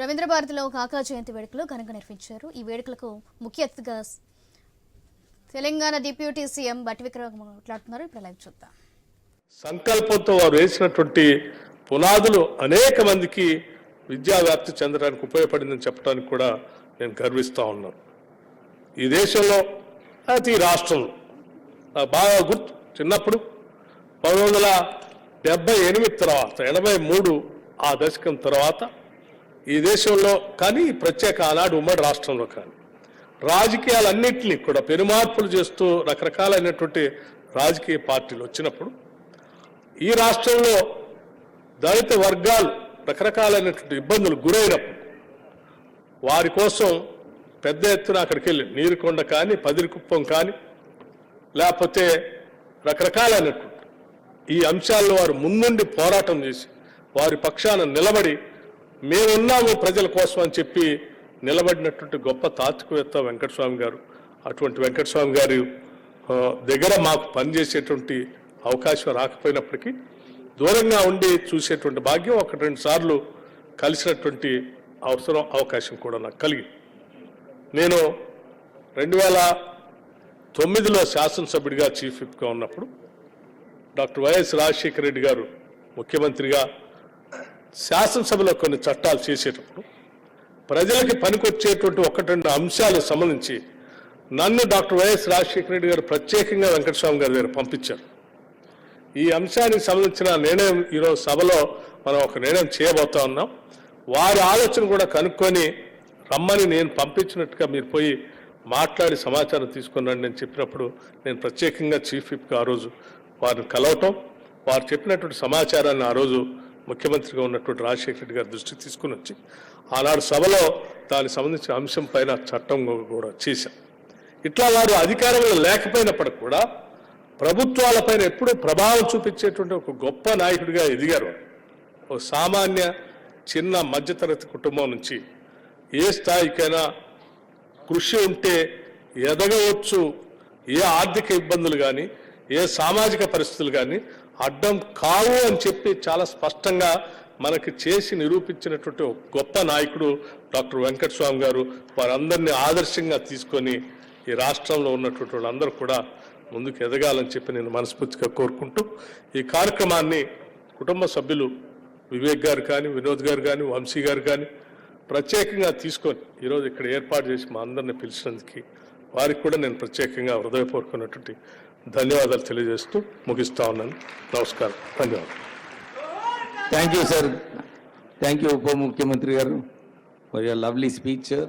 రవీంద్ర భారతిలో కాకా జయంతి వేడుకలు ఘనంగా నిర్వహించారు. ఈ వేడుకలకు ముఖ్య అతిథిగా తెలంగాణ డిప్యూటీ సీఎం బట్టి విక్రమ మాట్లాడుతున్నారు. ఇప్పుడు లైవ్ చూద్దాం. సంకల్పంతో వారు వేసినటువంటి పునాదులు అనేక మందికి విద్యా వ్యాప్తి చెందడానికి ఉపయోగపడిందని చెప్పడానికి కూడా నేను గర్విస్తూ ఉన్నాను. ఈ దేశంలో అయితే ఈ రాష్ట్రంలో నాకు బాగా గుర్తు చిన్నప్పుడు పంతొమ్మిది వందల డెబ్బై ఎనిమిది తర్వాత ఎనభై మూడు ఆ దశకం తర్వాత ఈ దేశంలో కానీ ప్రత్యేక ఆనాడు ఉమ్మడి రాష్ట్రంలో కానీ రాజకీయాలన్నింటినీ కూడా పెనుమార్పులు చేస్తూ రకరకాలైనటువంటి రాజకీయ పార్టీలు వచ్చినప్పుడు ఈ రాష్ట్రంలో దళిత వర్గాలు రకరకాలైనటువంటి ఇబ్బందులు గురైనప్పుడు వారి కోసం పెద్ద ఎత్తున అక్కడికి వెళ్ళి నీరుకొండ కానీ పదిరికుప్పం కానీ లేకపోతే రకరకాలైనటువంటి ఈ అంశాల్లో వారు ముందుండి పోరాటం చేసి వారి పక్షాన నిలబడి మేమున్నాము ప్రజల కోసం అని చెప్పి నిలబడినటువంటి గొప్ప తాత్వికవేత్త వెంకటస్వామి గారు. అటువంటి వెంకటస్వామి గారి దగ్గర మాకు పనిచేసేటువంటి అవకాశం రాకపోయినప్పటికీ దూరంగా ఉండి చూసేటువంటి భాగ్యం ఒక రెండు సార్లు కలిసినటువంటి అవసరం అవకాశం కూడా నాకు కలిగింది నేను రెండు వేల తొమ్మిదిలో శాసనసభ్యుడిగా చీఫ్ విప్గా ఉన్నప్పుడు డాక్టర్ వైఎస్ రాజశేఖర రెడ్డి గారు ముఖ్యమంత్రిగా శాసనసభలో కొన్ని చట్టాలు చేసేటప్పుడు ప్రజలకి పనికొచ్చేటువంటి ఒకటి రెండు అంశాలకు సంబంధించి నన్ను డాక్టర్ వైఎస్ రాజశేఖర రెడ్డి గారు ప్రత్యేకంగా వెంకటస్వామి గారి దగ్గర పంపించారు. ఈ అంశానికి సంబంధించిన నిర్ణయం ఈరోజు సభలో మనం ఒక నిర్ణయం చేయబోతా ఉన్నాం. వారి ఆలోచన కూడా కనుక్కొని రమ్మని నేను పంపించినట్టుగా మీరు పోయి మాట్లాడి సమాచారం తీసుకున్నాను నేను చెప్పినప్పుడు నేను ప్రత్యేకంగా చీఫ్ విప్గా ఆ రోజు వారిని కలవటం వారు చెప్పినటువంటి సమాచారాన్ని ఆ రోజు ముఖ్యమంత్రిగా ఉన్నటువంటి రాజశేఖర రెడ్డి గారి దృష్టికి తీసుకుని వచ్చి ఆనాడు సభలో దానికి సంబంధించిన అంశం పైన చట్టం కూడా చేశాం ఇట్లా వారు అధికారంలో లేకపోయినప్పటికి కూడా ప్రభుత్వాలపైన ఎప్పుడూ ప్రభావం చూపించేటువంటి ఒక గొప్ప నాయకుడిగా ఎదిగారు. ఒక సామాన్య చిన్న మధ్యతరగతి కుటుంబం నుంచి ఏ స్థాయికైనా కృషి ఉంటే ఎదగవచ్చు. ఏ ఆర్థిక ఇబ్బందులు కానీ ఏ సామాజిక పరిస్థితులు కానీ అడ్డం కావు అని చెప్పి చాలా స్పష్టంగా మనకి చేసి నిరూపించినటువంటి ఒక గొప్ప నాయకుడు డాక్టర్ వెంకటస్వామి గారు వారందరినీ ఆదర్శంగా తీసుకొని ఈ రాష్ట్రంలో ఉన్నటువంటి వాళ్ళందరూ కూడా ముందుకు ఎదగాలని చెప్పి నేను మనస్ఫూర్తిగా కోరుకుంటూ ఈ కార్యక్రమాన్ని కుటుంబ సభ్యులు వివేక్ గారు కానీ వినోద్ గారు కానీ వంశీ గారు కానీ ప్రత్యేకంగా తీసుకొని ఈరోజు ఇక్కడ ఏర్పాటు చేసి మా అందరిని పిలిచినందుకు వారికి కూడా నేను ప్రత్యేకంగా హృదయపూర్వకమైనటువంటి ధన్యవాదాలు తెలియజేస్తూ ముగిస్తా ఉన్నాను. నమస్కారం. ధన్యవాదాలు. Thank you sir thank you ఉప ముఖ్యమంత్రి గారు ఫర్ యువర్ లవ్లీ స్పీచ్